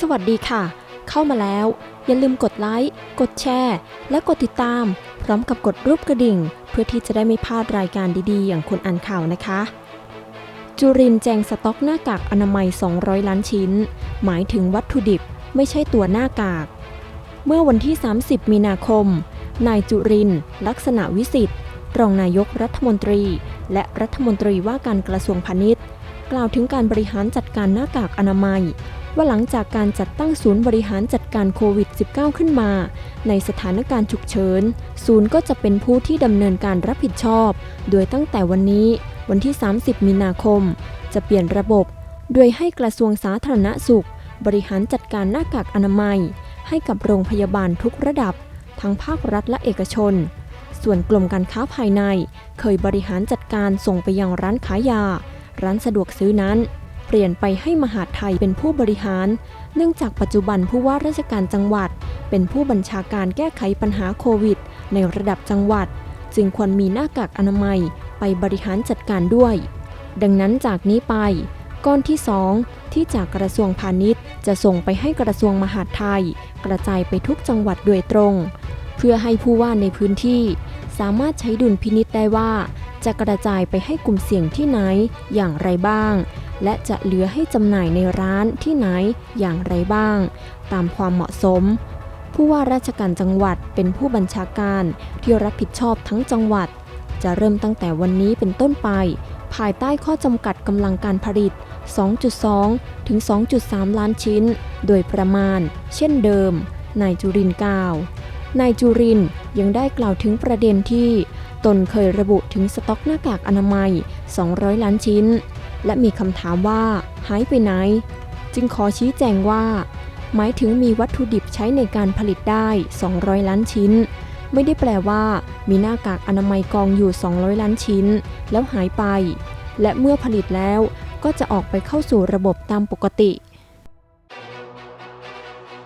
สวัสดีค่ะ เข้ามาแล้ว อย่าลืมกดไลค์ กดแชร์ และกดติดตาม พร้อมกับกดรูปกระดิ่ง เพื่อที่จะได้ไม่พลาดรายการดีๆ อย่างคนอ่านข่าวนะคะ จุรินแจงสต็อกหน้ากากอนามัย 200 ล้านชิ้น หมายถึงวัตถุดิบไม่ใช่ตัวหน้ากาก เมื่อวันที่ 30 มีนาคม นายจุรินลักษณะวิสิทธิ์รองนายกรัฐมนตรี และรัฐมนตรีว่าการกระทรวงพาณิชย์ กล่าวถึงการบริหารจัดการหน้ากากอนามัย ว่าหลังจากการจัดตั้งศูนย์บริหารจัดการโควิด -19 ขึ้นมา ในสถานการณ์ฉุกเฉิน ศูนย์ก็จะเป็นผู้ที่ดำเนินการรับผิดชอบ โดยตั้งแต่วันนี้ วันที่ 30 มีนาคม จะเปลี่ยนระบบ โดยให้กระทรวงสาธารณสุข บริหารจัดการหน้ากากอนามัย ให้กับโรงพยาบาลทุกระดับ ทั้งภาครัฐและเอกชน ส่วนกลุ่มการค้าภายใน เคยบริหารจัดการส่งไปยังร้านขายยา ร้านสะดวกซื้อนั้น ปลี่ยนไปให้มหาดไทยเป็นผู้บริหาร เนื่องจากปัจจุบันผู้ว่าราชการจังหวัด เป็นผู้บัญชาการแก้ไขปัญหาโควิด ในระดับจังหวัด จึงควรมีหน้ากากอนามัยไปบริหารจัดการด้วย ดังนั้นจากนี้ไป ก้อนที่ 2 ที่จากกระทรวงพาณิชย์ จะส่งไปให้กระทรวงมหาดไทย กระจายไปทุกจังหวัดโดยตรง เพื่อให้ผู้ว่าในพื้นที่ สามารถใช้ดุลพินิษได้ว่า จะกระจายไปให้กลุ่มเสี่ยงที่ไหนอย่างไรบ้าง และจะเหลือให้จำหน่ายในร้านที่ไหนอย่างไรบ้าง ตามความเหมาะสม ผู้ว่าราชการจังหวัดเป็นผู้บัญชาการที่รับผิดชอบทั้งจังหวัด จะเริ่มตั้งแต่วันนี้เป็นต้นไป ภายใต้ข้อจำกัดกำลังการผลิต 2.2 ถึง 2.3 ล้านชิ้น โดยประมาณ เช่นเดิม นายจุรินกล่าวนายจุรินยังได้กล่าวถึงประเด็นที่ ตนเคยระบุถึงสต็อกหน้ากากอนามัย 200 ล้านชิ้น และมีคำถามว่าหายไปไหน จึงขอชี้แจงว่า หมายถึงมีวัตถุดิบใช้ในการผลิตได้ 200 ล้านชิ้น ไม่ได้แปลว่า มีหน้ากากอนามัยกองอยู่ 200 ล้านชิ้น แล้วหายไป และเมื่อผลิตแล้วก็จะออกไปเข้าสู่ระบบตามปกติ